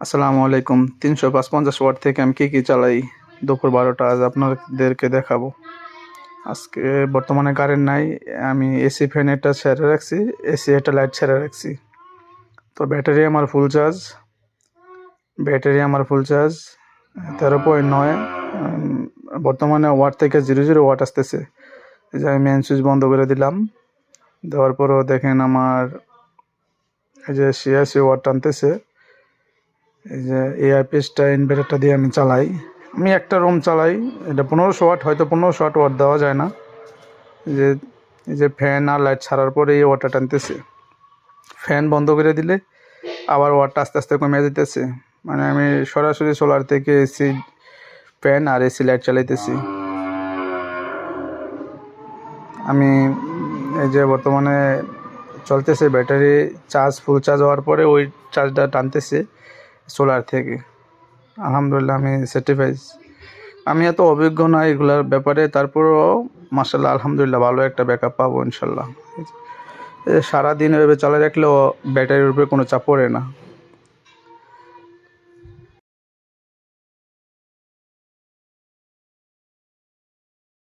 আসসালামু আলাইকুম। তিনশো পাঁচ পঞ্চাশ ওয়াট থেকে আমি কী কী চালাই? দুপুর বারোটা, আজ আপনাদেরকে দেখাবো। আজকে বর্তমানে কারেন্ট নাই, আমি এসি ফ্যান এটা ছেড়ে রাখছি এসি একটা লাইট ছেড়ে রাখছি। তো ব্যাটারি আমার ফুল চার্জ ব্যাটারি আমার ফুল চার্জ তেরো পয়েন্ট নয় বর্তমানে ওয়াট থেকে জিরো জিরো ওয়াট আসতেছে। যে আমি মেন সুইচ বন্ধ করে দিলাম, দেওয়ার পরও দেখেন আমার এই যে ছিয়াশি ওয়াট টানতেছে। এই যে এআই পিসটা ইনভার্টারটা দিয়ে আমি চালাই। আমি একটা রুম চালাই, এটা পনেরোশো ওয়াট, হয়তো পনেরোশো ওয়াট ওয়াট দেওয়া যায় না। যে, এই যে ফ্যান আর লাইট ছাড়ার পরে এই ওয়াটটা টানতেছে। ফ্যান বন্ধ করে দিলে আবার ওয়াটটা আস্তে আস্তে কমে যেতেছে মানে আমি সরাসরি সোলার থেকে এসি ফ্যান আর এসি লাইট চালাইতেছি। আমি, এই যে বর্তমানে চলতেছে ব্যাটারি চার্জ ফুল চার্জ হওয়ার পরে ওই চার্জটা টানতেছে। সোলার থেকে। আলহামদুলিল্লাহ, আমি স্যাটিফাইজ আমি এত অভিজ্ঞ না এগুলার ব্যাপারে, তারপরেও মাসাল্লাহ আলহামদুলিল্লাহ, ভালো একটা ব্যাকআপ পাবো ইনশাল্লাহ সারাদিন এভাবে চালায় রাখলেও ব্যাটারির উপরে কোনো চাপ পড়ে না।